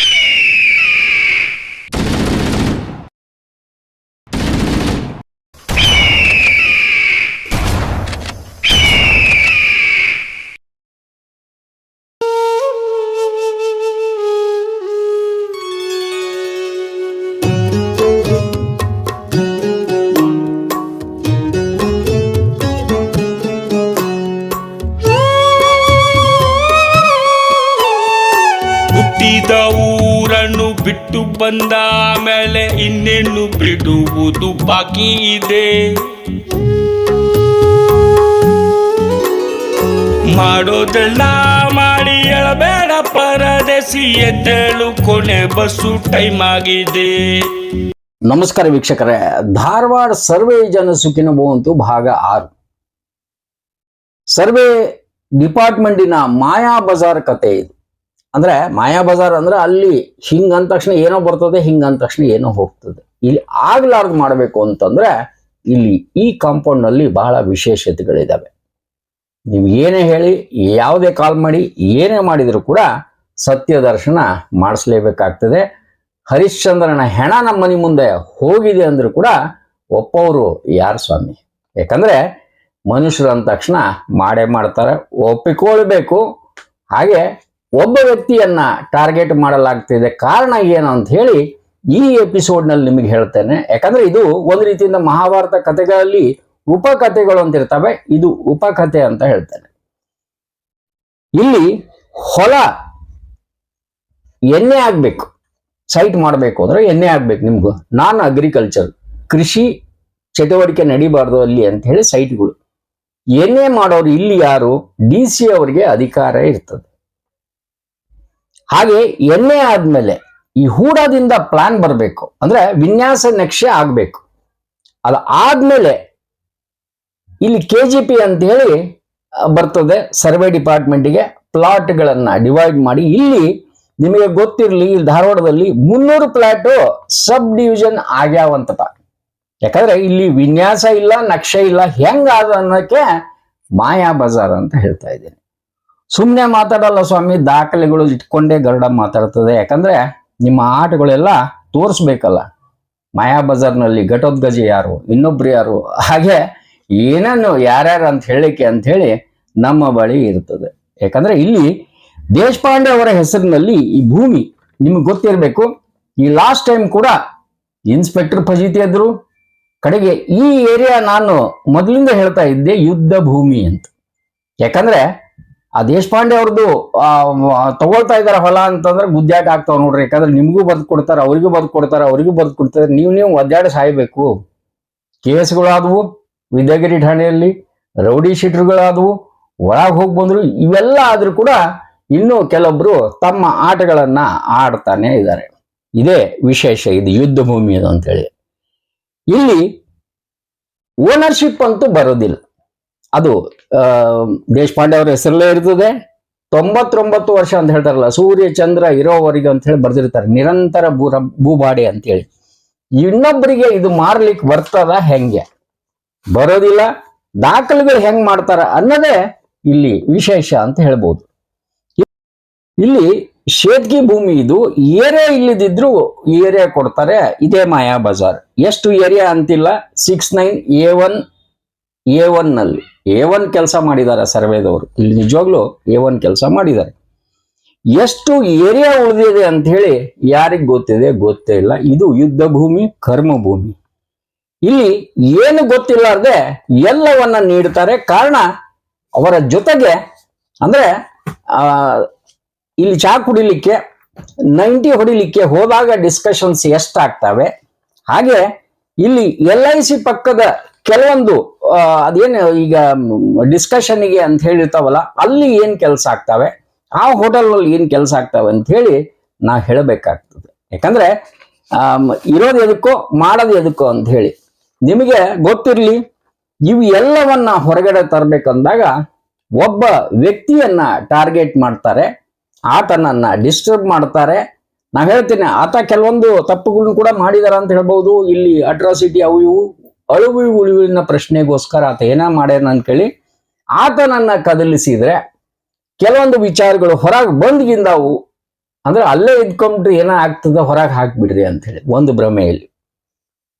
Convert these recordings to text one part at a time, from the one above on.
Beep! ಬಂದ ಮೇಲೆ ಇನ್ನೇನು ಬಿಡುವುದು ಬಾಕಿ ಇದೆ. ಮಾಡೋದೆಲ್ಲ ಮಾಡಿ ಹೇಳಬೇಡ, ಪರದೇಸಿ ಎದ್ದೇಳು, ಕೊನೆ ಬಸ್ಸು ಟೈಮ್ ಆಗಿದೆ. ನಮಸ್ಕಾರ ವೀಕ್ಷಕರೇ, ಧಾರವಾಡ ಸರ್ವೆ ಜನ ಸುಖಿನ ಭಾಗ ಆರು. ಸರ್ವೆ ಡಿಪಾರ್ಟ್ಮೆಂಟಿನ ಮಾಯಾ ಬಜಾರ್ ಕತೆ ಇದು. ಅಂದ್ರೆ ಮಾಯಾ ಬಜಾರ್ ಅಂದ್ರೆ ಅಲ್ಲಿ ಹಿಂಗ ಅಂದ ತಕ್ಷಣ ಏನೋ ಬರ್ತದೆ, ಹಿಂಗ ಅಂದ ತಕ್ಷಣ ಏನೋ ಹೋಗ್ತದೆ. ಇಲ್ಲಿ ಆಗ್ಲಾರ್ದು ಮಾಡಬೇಕು ಅಂತಂದ್ರೆ ಇಲ್ಲಿ ಈ ಕಾಂಪೌಂಡ್ನಲ್ಲಿ ಬಹಳ ವಿಶೇಷತೆಗಳಿದಾವೆ. ನೀವು ಏನೇ ಹೇಳಿ, ಯಾವುದೇ ಕಾಲ್ ಮಾಡಿ, ಏನೇ ಮಾಡಿದ್ರು ಕೂಡ ಸತ್ಯ ದರ್ಶನ ಮಾಡಿಸ್ಲೇಬೇಕಾಗ್ತದೆ. ಹರಿಶ್ಚಂದ್ರನ ಹೆಣ ನಮ್ಮ ಮನೆ ಮುಂದೆ ಹೋಗಿದೆ ಅಂದ್ರೂ ಕೂಡ ಒಪ್ಪವರು ಯಾರು ಸ್ವಾಮಿ? ಯಾಕಂದ್ರೆ ಮನುಷ್ಯರು ಅಂದ ತಕ್ಷಣ ಮಾಡೇ ಮಾಡ್ತಾರೆ, ಒಪ್ಪಿಕೊಳ್ಬೇಕು. ಹಾಗೆ ಒಬ್ಬ ವ್ಯಕ್ತಿಯನ್ನ ಟಾರ್ಗೆಟ್ ಮಾಡಲಾಗ್ತಿದೆ ಕಾರಣ ಏನು ಅಂತ ಹೇಳಿ ಈ ಎಪಿಸೋಡ್ನಲ್ಲಿ ನಿಮಗೆ ಹೇಳ್ತೇನೆ. ಯಾಕಂದ್ರೆ ಇದು ಒಂದು ರೀತಿಯಿಂದ ಮಹಾಭಾರತ ಕಥೆಗಳಲ್ಲಿ ಉಪಕಥೆಗಳು ಅಂತ ಇರ್ತವೆ. ಇದು ಉಪಕಥೆ ಅಂತ ಹೇಳ್ತೇನೆ. ಇಲ್ಲಿ ಹೊಲ ಎಣ್ಣೆ ಆಗ್ಬೇಕು. ಸೈಟ್ ಮಾಡಬೇಕು ಅಂದ್ರೆ ಎಣ್ಣೆ ಆಗ್ಬೇಕು ನಿಮ್ಗೂ. ನಾನ್ ಅಗ್ರಿಕಲ್ಚರ್ ಕೃಷಿ ಚಟುವಟಿಕೆ ನಡಿಬಾರ್ದು ಅಲ್ಲಿ ಅಂತ ಹೇಳಿ ಸೈಟ್ಗಳು ಎಣ್ಣೆ ಮಾಡೋರು ಇಲ್ಲಿ ಯಾರು? ಡಿ ಸಿ ಅವರಿಗೆ ಅಧಿಕಾರ ಇರ್ತದೆ. ಹಾಗೆ ಎಣ್ಣೆ ಆದ್ಮೇಲೆ ಈ ಹೂಡದಿಂದ ಪ್ಲಾನ್ ಬರಬೇಕು. ಅಂದ್ರೆ ವಿನ್ಯಾಸ ನಕ್ಷೆ ಆಗ್ಬೇಕು. ಅದು ಆದ್ಮೇಲೆ ಇಲ್ಲಿ ಕೆ ಜಿ ಪಿ ಅಂತ ಹೇಳಿ ಬರ್ತದೆ ಸರ್ವೆ ಡಿಪಾರ್ಟ್ಮೆಂಟ್ಗೆ. ಪ್ಲಾಟ್ಗಳನ್ನ ಡಿವೈಡ್ ಮಾಡಿ ಇಲ್ಲಿ ನಿಮಗೆ ಗೊತ್ತಿರಲಿ ಧಾರವಾಡದಲ್ಲಿ ಮುನ್ನೂರು ಪ್ಲಾಟ್ ಸಬ್ ಡಿವಿಷನ್ ಆಗ್ಯಾವಂತಪ್ಪ. ಯಾಕಂದ್ರೆ ಇಲ್ಲಿ ವಿನ್ಯಾಸ ಇಲ್ಲ, ನಕ್ಷೆ ಇಲ್ಲ ಹೆಂಗಾದ ಅನ್ನೋಕೆ ಮಾಯಾ ಬಜಾರ್ ಅಂತ ಹೇಳ್ತಾ ಇದ್ದೀನಿ. ಸುಮ್ಮನೆ ಮಾತಾಡಲ್ಲ ಸ್ವಾಮಿ, ದಾಖಲೆಗಳು ಇಟ್ಕೊಂಡೇ ಗರುಡ ಮಾತಾಡ್ತದೆ. ಯಾಕಂದ್ರೆ ನಿಮ್ಮ ಆಟಗಳೆಲ್ಲ ತೋರಿಸ್ಬೇಕಲ್ಲ. ಮಾಯಾ ಬಜಾರ್ನಲ್ಲಿ ಘಟೋದ್ಗಜ ಯಾರು, ಇನ್ನೊಬ್ರು ಯಾರು, ಹಾಗೆ ಏನೇನು ಯಾರ್ಯಾರು ಅಂತ ಹೇಳಿಕೆ ಅಂತ ಹೇಳಿ ನಮ್ಮ ಬಳಿ ಇರ್ತದೆ. ಯಾಕಂದ್ರೆ ಇಲ್ಲಿ ದೇಶಪಾಂಡೆ ಅವರ ಹೆಸರಿನಲ್ಲಿ ಈ ಭೂಮಿ ನಿಮ್ಗೆ ಗೊತ್ತಿರಬೇಕು. ಈ ಲಾಸ್ಟ್ ಟೈಮ್ ಕೂಡ ಇನ್ಸ್ಪೆಕ್ಟರ್ ಫಜೀತಿ ಇದ್ರು ಕಡೆಗೆ ಈ ಏರಿಯಾ ನಾನು ಮೊದಲಿಂದ ಹೇಳ್ತಾ ಇದ್ದೆ ಯುದ್ಧ ಭೂಮಿ ಅಂತ. ಯಾಕಂದ್ರೆ ಆ ದೇಶಪಾಂಡೆ ಅವ್ರದ್ದು ತಗೊಳ್ತಾ ಇದಾರೆ ಹೊಲ ಅಂತಂದ್ರೆ ಗುದ್ದಾಟ ಆಗ್ತಾವ ನೋಡ್ರಿ. ಯಾಕಂದ್ರೆ ನಿಮ್ಗೂ ಬದ್ ಕೊಡ್ತಾರೆ, ಅವ್ರಿಗೂ ಬದ್ ಕೊಡ್ತಾರೆ, ಅವ್ರಿಗೂ ಬದ್ ಕೊಡ್ತಾರೆ. ನೀವು ನೀವು ಒದ್ದಾಡಿ ಸಾಯ್ಬೇಕು. ಕೇಸ್ಗಳಾದವು, ವಿದ್ಯಾಗಿರಿ ಠಾಣೆಯಲ್ಲಿ, ರೌಡಿ ಶೀಟರ್ಗಳಾದವು, ಒಳಗೆ ಹೋಗಿ ಬಂದ್ರು, ಇವೆಲ್ಲ ಆದ್ರೂ ಕೂಡ ಇನ್ನೂ ಕೆಲವೊಬ್ರು ತಮ್ಮ ಆಟಗಳನ್ನ ಆಡ್ತಾನೆ ಇದ್ದಾರೆ ಇದೇ ವಿಶೇಷ, ಇದು ಯುದ್ಧ ಭೂಮಿ ಇದು ಅಂತೇಳಿ. ಇಲ್ಲಿ ಓನರ್ಶಿಪ್ ಅಂತೂ ಬರೋದಿಲ್ಲ. ಅದು ದೇಶಪಾಂಡೆ ಅವರ ಹೆಸರಲ್ಲೇ ಇರ್ತದೆ. ತೊಂಬತ್ತೊಂಬತ್ತು ವರ್ಷ ಅಂತ ಹೇಳ್ತಾರಲ್ಲ, ಸೂರ್ಯ, ಚಂದ್ರ, ಇರೋವರೆಗೆ ಅಂತ ಹೇಳಿ ಬರ್ದಿರ್ತಾರೆ. ನಿರಂತರ ಭೂರ, ಭೂಬಾಡೆ ಅಂತೇಳಿ ಇನ್ನೊಬ್ಬರಿಗೆ ಇದು ಮಾರ್ಲಿಕ್ಕೆ ಬರ್ತದ ಹೆಂಗೆ? ಬರೋದಿಲ್ಲ. ದಾಖಲೆಗಳು ಹೆಂಗ್ ಮಾಡ್ತಾರ ಅನ್ನೋದೇ ಇಲ್ಲಿ ವಿಶೇಷ ಅಂತ ಹೇಳ್ಬೋದು. ಇಲ್ಲಿ ಶೇದ್ಗಿ ಭೂಮಿ ಇದು, ಏರಿಯಾ ಇಲ್ಲದಿದ್ರು ಏರಿಯಾ ಕೊಡ್ತಾರೆ. ಇದೇ ಮಾಯಾ ಬಜಾರ್. ಎಷ್ಟು ಏರಿಯಾ ಅಂತಿಲ್ಲ? Six nine A one A ಒನ್ನಲ್ಲಿ. ಎ ಒನ್ ಕೆಲಸ ಮಾಡಿದ್ದಾರೆ ಸರ್ವೇದವರು. ಇಲ್ಲಿ ನಿಜವಾಗ್ಲೂ ಎ ಒನ್ ಕೆಲಸ ಮಾಡಿದ್ದಾರೆ ಎಷ್ಟು ಏರಿಯಾ ಉಳಿದಿದೆ ಅಂತ ಹೇಳಿ ಯಾರಿಗ್ ಗೊತ್ತಿದೆ? ಗೊತ್ತೇ ಇಲ್ಲ. ಇದು ಯುದ್ಧ ಭೂಮಿ, ಕರ್ಮ ಭೂಮಿ. ಇಲ್ಲಿ ಏನು ಗೊತ್ತಿಲ್ಲಾರ್ದೆ ಎಲ್ಲವನ್ನ ನೀಡ್ತಾರೆ. ಕಾರಣ ಅವರ ಜೊತೆಗೆ ಅಂದ್ರೆ, ಆ, ಇಲ್ಲಿ ಚಾ ಕುಡಿಲಿಕ್ಕೆ ನೈಂಟಿ ಹೊಡಿಲಿಕ್ಕೆ ಹೋದಾಗ ಡಿಸ್ಕಷನ್ಸ್ ಎಷ್ಟಾಗ್ತವೆ? ಹಾಗೆ ಇಲ್ಲಿ ಎಲ್ ಐ ಸಿ ಪಕ್ಕದ ಕೆಲವೊಂದು ಅದೇನು ಈಗ ಡಿಸ್ಕಷನ್ಗೆ ಅಂತ ಹೇಳಿರ್ತಾವಲ್ಲ, ಅಲ್ಲಿ ಏನ್ ಕೆಲಸ ಆಗ್ತವೆ, ಆ ಹೋಟೆಲ್ನಲ್ಲಿ ಏನ್ ಕೆಲಸ ಆಗ್ತವೆ ಅಂತ ಹೇಳಿ ನಾ ಹೇಳಬೇಕಾಗ್ತದೆ. ಯಾಕಂದ್ರೆ ಇರೋದು ಎದಕ್ಕೋ, ಮಾಡೋದು ಎದಕ್ಕೋ ಅಂತ ಹೇಳಿ. ನಿಮಗೆ ಗೊತ್ತಿರಲಿ, ಇವು ಎಲ್ಲವನ್ನ ಹೊರಗಡೆ ತರಬೇಕಂದಾಗ ಒಬ್ಬ ವ್ಯಕ್ತಿಯನ್ನ ಟಾರ್ಗೆಟ್ ಮಾಡ್ತಾರೆ, ಆತನನ್ನ ಡಿಸ್ಟರ್ಬ್ ಮಾಡ್ತಾರೆ. ನಾವು ಹೇಳ್ತೀನಿ, ಆತ ಕೆಲವೊಂದು ತಪ್ಪುಗಳನ್ನು ಕೂಡ ಮಾಡಿದಾರ ಅಂತ ಹೇಳ್ಬೋದು, ಇಲ್ಲಿ ಅಟ್ರಾಸಿಟಿ ಅವು ಇವು. ಅಳುವು ಉಳಿವಿನ ಪ್ರಶ್ನೆಗೋಸ್ಕರ ಆತ ಏನ ಮಾಡ್ಯಾನ ಅಂತೇಳಿ ಆತನನ್ನ ಕದಲಿಸಿದ್ರೆ ಕೆಲವೊಂದು ವಿಚಾರಗಳು ಹೊರಗೆ ಬಂದ್ಗಿಂದವು ಅಂದ್ರೆ ಅಲ್ಲೇ ಇದ್ಕೊಂಡ್ರೆ ಏನೋ ಆಗ್ತದ? ಹೊರಗೆ ಹಾಕ್ಬಿಡ್ರಿ ಅಂತ ಹೇಳಿ. ಒಂದು ಭ್ರಮೆಯಲ್ಲಿ.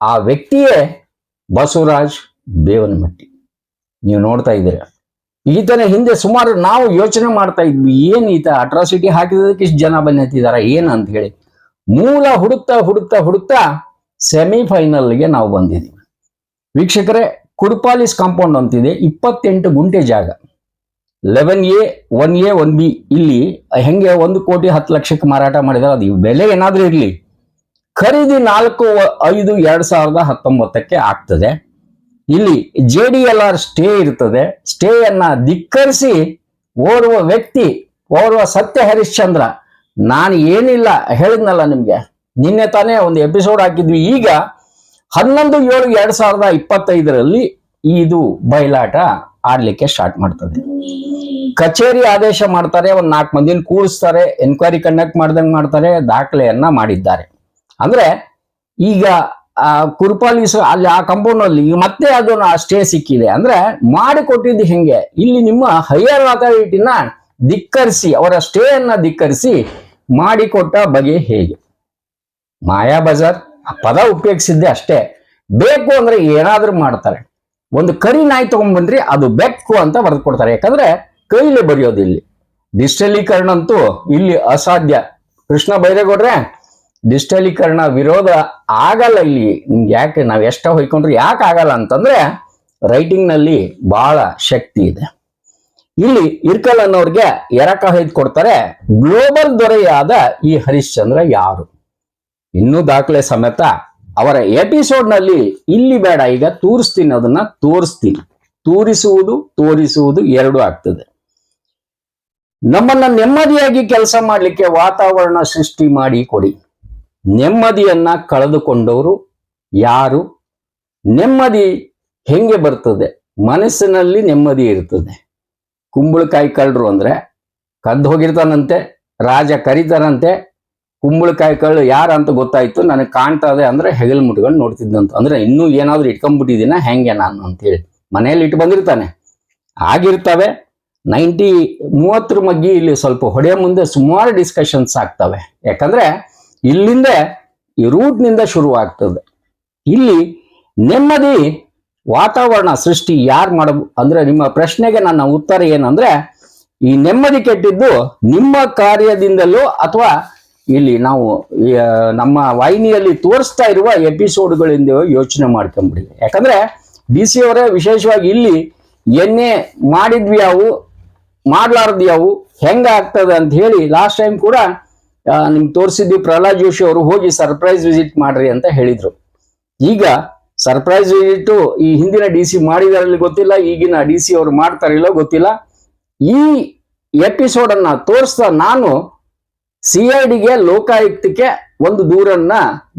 ಆ ವ್ಯಕ್ತಿಯೇ ಬಸವರಾಜ್ ಬೇವನಮಟ್ಟಿ. ನೀವು ನೋಡ್ತಾ ಇದ್ದೀರಾ. ಈತನ ಹಿಂದೆ ಸುಮಾರು ನಾವು ಯೋಚನೆ ಮಾಡ್ತಾ ಇದ್ವಿ, ಏನ್ ಈತ ಅಟ್ರಾಸಿಟಿ ಹಾಕಿದಕ್ಕೆ ಇಷ್ಟು ಜನ ಬಂದಿದ್ದಾರ, ಏನ್ ಅಂತ ಹೇಳಿ. ಮೂಲ ಹುಡುಕ್ತಾ ಹುಡುಕ್ತಾ ಹುಡುಕ್ತಾ ಸೆಮಿಫೈನಲ್ಗೆ ನಾವು ಬಂದಿದ್ದೀವಿ. ವೀಕ್ಷಕರೇ ಕುಡ್ಪಾಲಿಸ್ ಕಾಂಪೌಂಡ್ ಅಂತಿದೆ, ಇಪ್ಪತ್ತೆಂಟು ಗುಂಟೆ ಜಾಗ. Eleven A, one A, one B, ಇಲ್ಲಿ ಹೆಂಗೆ ಒಂದು ಕೋಟಿ ಹತ್ತು ಲಕ್ಷಕ್ಕೆ ಮಾರಾಟ ಮಾಡಿದಾರೆ, ಅದು ಬೆಲೆ ಏನಾದರೂ ಇರಲಿ. ಖರೀದಿ ನಾಲ್ಕು, ಐದು, ಎರಡು ಸಾವಿರದ ಹತ್ತೊಂಬತ್ತಕ್ಕೆ ಆಗ್ತದೆ. ಇಲ್ಲಿ J D L R stay ಇರ್ತದೆ. ಸ್ಟೇಯನ್ನು ಧಿಕ್ಕರಿಸಿ ಓರ್ವ ವ್ಯಕ್ತಿ, ಓರ್ವ ಸತ್ಯ ಹರಿಶ್ಚಂದ್ರ ನಾನು ಏನಿಲ್ಲ, ಹೇಳಿದ್ನಲ್ಲ ನಿಮಗೆ. ನಿನ್ನೆ ತಾನೇ ಒಂದು ಎಪಿಸೋಡ್ ಹಾಕಿದ್ವಿ. ಈಗ ಹನ್ನೊಂದು ಏಳು ಎರಡ್ ಸಾವಿರದ ಇಪ್ಪತ್ತೈದರಲ್ಲಿ ಇದು ಬಯಲಾಟ ಆಡ್ಲಿಕ್ಕೆ ಸ್ಟಾರ್ಟ್ ಮಾಡ್ತದೆ. ಕಚೇರಿ ಆದೇಶ ಮಾಡ್ತಾರೆ, ಒಂದ್ ನಾಲ್ಕು ಮಂದಿನ ಕೂರಿಸ್ತಾರೆ ಎನ್ಕ್ವೈರಿ ಕಂಡಕ್ಟ್ ಮಾಡ್ದಂಗ್ ಮಾಡ್ತಾರೆ, ದಾಖಲೆಯನ್ನ ಮಾಡಿದ್ದಾರೆ. ಅಂದ್ರೆ ಈಗ, ಆ ಕುರ್ಪಾಲೀಸ್ ಅಲ್ಲಿ ಆ ಕಂಪೌಂಡ್ ಅಲ್ಲಿ ಮತ್ತೆ ಅದು ಸ್ಟೇ ಸಿಕ್ಕಿದೆ. ಅಂದ್ರೆ ಮಾಡಿ ಕೊಟ್ಟಿದ್ದು ಹೆಂಗೆ? ಇಲ್ಲಿ ನಿಮ್ಮ ಹೈಯರ್ ಅಥಾರಿಟಿನ ಧಿಕ್ಕರಿಸಿ, ಅವರ ಸ್ಟೇ ಅನ್ನ ಧಿಕ್ಕರಿಸಿ ಮಾಡಿಕೊಟ್ಟ ಬಗೆ ಹೇಗೆ? ಮಾಯಾ ಬಜಾರ್ ಆ ಪದ ಉಪಯೋಗಿಸಿದ್ದೆ ಅಷ್ಟೇ. ಬೇಕು ಅಂದ್ರೆ ಏನಾದ್ರೂ ಮಾಡ್ತಾರೆ. ಒಂದು ಕರಿ ನಾಯಿ ತಗೊಂಡ್ಬಂದ್ರಿ ಅದು ಬೆಕ್ಕು ಅಂತ ಬರೆದು ಕೊಡ್ತಾರೆ ಯಾಕಂದ್ರೆ ಕೈಲಿ ಬರೆಯೋದು ಇಲ್ಲಿ. ಡಿಜಿಟಲೀಕರಣ ಅಂತೂ ಇಲ್ಲಿ ಅಸಾಧ್ಯ. ಕೃಷ್ಣ ಬೈರೇಗೌಡ್ರೆ ಡಿಜಿಟಲೀಕರಣ ವಿರೋಧ ಆಗಲ್ಲ ಇಲ್ಲಿ. ನಿಮ್ಗೆ ಯಾಕೆ, ನಾವ್ ಎಷ್ಟ ಹೊಯ್ಕೊಂಡ್ರು ಯಾಕೆ ಆಗಲ್ಲ ಅಂತಂದ್ರೆ ರೈಟಿಂಗ್ನಲ್ಲಿ ಬಹಳ ಶಕ್ತಿ ಇದೆ. ಇಲ್ಲಿ ಇರ್ಕಲ್ ಅನ್ನೋರ್ಗೆ ಎರಕ ಹೊಯ್ದು ಕೊಡ್ತಾರೆ, ಗ್ಲೋಬಲ್ ದೊರೆಯಾದ ಈ ಹರಿಶ್ಚಂದ್ರ ಯಾರು? ಇನ್ನೂ ದಾಖಲೆ ಸಮೇತ ಅವರ ಎಪಿಸೋಡ್ನಲ್ಲಿ ಇಲ್ಲಿ ಬೇಡ, ಈಗ ತೋರಿಸ್ತೀನಿ, ಅದನ್ನ ತೋರಿಸ್ತೀನಿ. ತೋರಿಸುವುದು ತೋರಿಸುವುದು ಎರಡು ಆಗ್ತದೆ. ನಮ್ಮನ್ನ ನೆಮ್ಮದಿಯಾಗಿ ಕೆಲಸ ಮಾಡಲಿಕ್ಕೆ ವಾತಾವರಣ ಸೃಷ್ಟಿ ಮಾಡಿ ಕೊಡಿ. ನೆಮ್ಮದಿಯನ್ನ ಕಳೆದುಕೊಂಡವರು ಯಾರು? ನೆಮ್ಮದಿ ಹೆಂಗೆ ಬರ್ತದೆ? ಮನಸ್ಸಿನಲ್ಲಿ ನೆಮ್ಮದಿ ಇರ್ತದೆ. ಕುಂಬಳಕಾಯಿ ಕಳ್ಳರು ಅಂದ್ರೆ ಕದ್ದು ಹೋಗಿರ್ತಾನಂತೆ, ರಾಜ ಕರೀತಾನಂತೆ ಕುಂಬಳಕಾಯಿ ಕಳ್ಳು ಯಾರು ಅಂತ ಗೊತ್ತಾಯ್ತು. ನನಗೆ ಕಾಣ್ತಾ ಇದೆ ಅಂದ್ರೆ ಹೆಗಲ್ ಮುಟ್ಕೊಂಡು ನೋಡ್ತಿದ್ದಂತ. ಅಂದ್ರೆ ಇನ್ನೂ ಏನಾದ್ರೂ ಇಟ್ಕೊಂಡ್ಬಿಟ್ಟಿದ್ದೀನ ಹೆಂಗೆ ನಾನು ಅಂತೇಳಿ. ಮನೆಯಲ್ಲಿ ಇಟ್ಟು ಬಂದಿರ್ತಾನೆ. ಆಗಿರ್ತವೆ. ನೈಂಟಿ ಮೂವತ್ತರ ಮಗ್ಗಿ ಇಲ್ಲಿ ಸ್ವಲ್ಪ ಹೊಡೆಯ ಮುಂದೆ ಸುಮಾರು ಡಿಸ್ಕಷನ್ಸ್ ಆಗ್ತವೆ. ಯಾಕಂದ್ರೆ ಇಲ್ಲಿಂದ ಈ ರೂಟ್ನಿಂದ ಶುರು ಆಗ್ತದೆ ಇಲ್ಲಿ ನೆಮ್ಮದಿ ವಾತಾವರಣ ಸೃಷ್ಟಿ ಯಾರು ಮಾಡ ಅಂದ್ರೆ ನಿಮ್ಮ ಪ್ರಶ್ನೆಗೆ ನನ್ನ ಉತ್ತರ ಏನಂದ್ರೆ ಈ ನೆಮ್ಮದಿ ಕೆಟ್ಟಿದ್ದು ನಿಮ್ಮ ಕಾರ್ಯದಿಂದಲೋ ಅಥವಾ ಇಲ್ಲಿ ನಾವು ನಮ್ಮ ವಾಹಿನಿಯಲ್ಲಿ ತೋರಿಸ್ತಾ ಇರುವ ಎಪಿಸೋಡ್ಗಳಿಂದ ಯೋಚನೆ ಮಾಡ್ಕೊಂಬಿಡಿ ಯಾಕಂದ್ರೆ ಡಿ ಸಿ ಅವರೇ ವಿಶೇಷವಾಗಿ ಇಲ್ಲಿ ಎಣ್ಣೆ ಮಾಡಿದ್ವಿ ಯಾವು ಮಾಡ್ಲಾರ್ದು ಯಾವು ಹೆಂಗ ಆಗ್ತದೆ ಅಂತ ಹೇಳಿ ಲಾಸ್ಟ್ ಟೈಮ್ ಕೂಡ ನಿಮ್ಗೆ ತೋರಿಸಿದ್ವಿ ಪ್ರಹ್ಲಾದ್ ಜೋಶಿ ಅವರು ಹೋಗಿ ಸರ್ಪ್ರೈಸ್ ವಿಸಿಟ್ ಮಾಡ್ರಿ ಅಂತ ಹೇಳಿದ್ರು. ಈಗ ಸರ್ಪ್ರೈಸ್ ವಿಸಿಟ್ ಈ ಹಿಂದಿನ ಡಿ ಸಿ ಮಾಡಿದಾರಲ್ಲಿ ಗೊತ್ತಿಲ್ಲ, ಈಗಿನ ಡಿ ಸಿ ಅವರು ಮಾಡ್ತಾರಿಲ್ಲೋ ಗೊತ್ತಿಲ್ಲ. ಈ ಎಪಿಸೋಡ್ ಅನ್ನ ತೋರಿಸ್ತಾ ನಾನು ಸಿ ಐ ಡಿಗೆ ಲೋಕಾಯುಕ್ತಕ್ಕೆ ಒಂದು ದೂರನ್ನ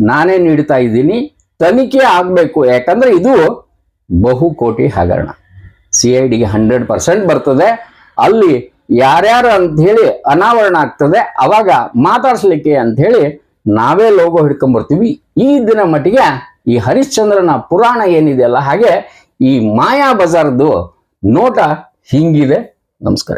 ನಾನೇ ನೀಡ್ತಾ ಇದ್ದೀನಿ. ತನಿಖೆ ಆಗಬೇಕು. ಯಾಕಂದ್ರೆ ಇದು ಬಹುಕೋಟಿ ಹಗರಣ. ಸಿ ಐ ಡಿಗೆ ಹಂಡ್ರೆಡ್ ಪರ್ಸೆಂಟ್ ಬರ್ತದೆ. ಅಲ್ಲಿ ಯಾರ್ಯಾರು ಅಂತ ಹೇಳಿ ಅನಾವರಣ ಆಗ್ತದೆ. ಅವಾಗ ಮಾತಾಡ್ಸ್ಲಿಕ್ಕೆ ಅಂತ ಹೇಳಿ ನಾವೇ ಲೋಗೋ ಹಿಡ್ಕೊಂಡ್ ಬರ್ತೀವಿ ಈ ದಿನ ಮಟ್ಟಿಗೆ ಈ ಹರಿಶ್ಚಂದ್ರನ ಪುರಾಣ ಏನಿದೆಯಲ್ಲ ಹಾಗೆ ಈ ಮಾಯಾ ಬಜಾರ್ದು ನೋಟ ಹಿಂಗಿದೆ. ನಮಸ್ಕಾರ.